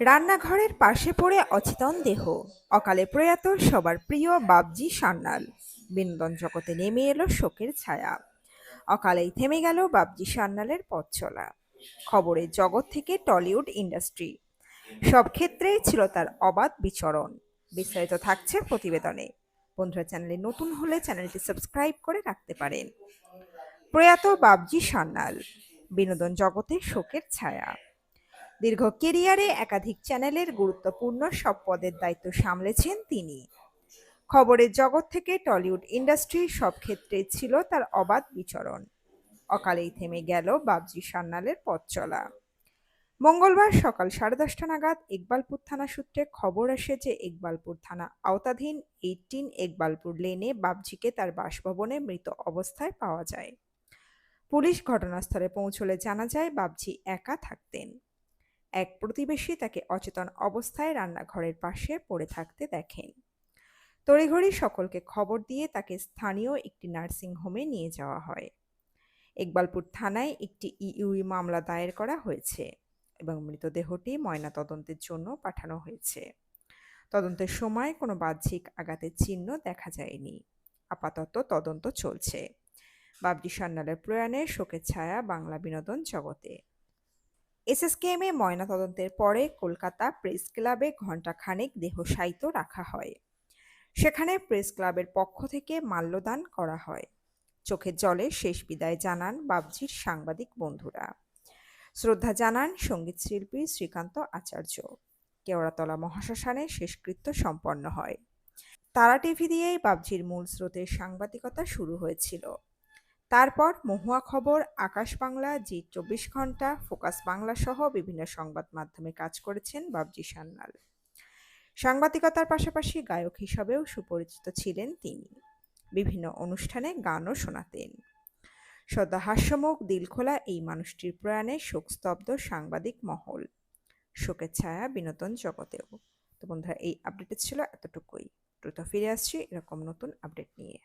রান্নাঘরের পাশে পড়ে অচেতন দেহ। অকালে প্রয়াত সবার প্রিয় বাবজি সান্যাল। বিনোদন জগতে নেমে এলো শোকের ছায়া। অকালেই থেমে গেল বাবজি সান্যালের পথ চলা। খবরের জগৎ থেকে টলিউড ইন্ডাস্ট্রি। সব ক্ষেত্রেই ছিল তার অবাধ বিচরণ। বিস্তারিত থাকছে প্রতিবেদনে। বন্ধুরা, চ্যানেলে নতুন হলে চ্যানেলটি সাবস্ক্রাইব করে রাখতে পারেন। প্রয়াত বাবজি সান্যাল। বিনোদন জগতে শোকের ছায়া। দীর্ঘ কেরিয়ারে একাধিক চ্যানেলের গুরুত্বপূর্ণ সব পদের দায়িত্ব সামলেছেন তিনি। খবরের জগৎ থেকে টলিউড ইন্ডাস্ট্রি সব ক্ষেত্রে ছিল তার অবাধ বিচরণ। অকালেই থেমে গেল বাবজি সান্যালের পথ চলা। মঙ্গলবার সকাল সাড়ে দশটা নাগাদ ইকবালপুর থানা সূত্রে খবর আসে যে ইকবালপুর থানা আওতাধীন এইটিন ইকবালপুর লেনে বাবজিকে তার বাসভবনে মৃত অবস্থায় পাওয়া যায়। পুলিশ ঘটনাস্থলে পৌঁছলে জানা যায় বাবজি একা থাকতেন। এক প্রতিবেশী তাকে অচেতন অবস্থায় রান্নাঘরের পাশে পড়ে থাকতে দেখেন। তড়িঘড়ি সকলকে খবর দিয়ে তাকে স্থানীয় একটি নার্সিং হোমে নিয়ে যাওয়া হয়। ইকবালপুর থানায় একটি ইউই মামলা দায়ের করা হয়েছে এবং মৃতদেহটি ময়নাতদন্তের জন্য পাঠানো হয়েছে। তদন্তের সময় কোনো বাহ্যিক আঘাতের চিহ্ন দেখা যায়নি। আপাতত তদন্ত চলছে। বাবজি সান্যালের প্রয়াণে শোকের ছায়া বাংলা বিনোদন জগতে। এসএসকেএমে ময়নাতদন্তের পরে কলকাতা প্রেস ক্লাবে ঘণ্টাখানেক দেহ সাইত রাখা হয়। সেখানে প্রেস ক্লাবের পক্ষ থেকে মাল্যদান করা হয়। চোখের জলে শেষ বিদায় জানান বাবজির সাংবাদিক বন্ধুরা। শ্রদ্ধা জানান সংগীত শিল্পী শ্রীকান্ত আচার্য। কেওড়াতলা মহাশ্মশানে শেষকৃত্য সম্পন্ন হয়। তারা টিভি দিয়েই বাবজির মূল স্রোতের সাংবাদিকতা শুরু হয়েছিল। তারপর মহুয়া খবর, আকাশ বাংলা, জি চব্বিশ ঘণ্টা, ফোকাস বাংলা সহ বিভিন্ন সংবাদ মাধ্যমে কাজ করেছেন বাবজি সান্যাল। সাংবাদিকতার পাশাপাশি গায়ক হিসাবেও সুপরিচিত ছিলেন তিনি। বিভিন্ন অনুষ্ঠানে গানও শোনাতেন। সদা হাস্যমুখ দিলখোলা এই মানুষটির প্রয়াণে শোকস্তব্ধ সাংবাদিক মহল। শোকের ছায়া বিনোদন জগতেও। তো বন্ধুরা, এই আপডেটে ছিল এতটুকুই। দ্রুত ফিরে আসছি এরকম নতুন আপডেট নিয়ে।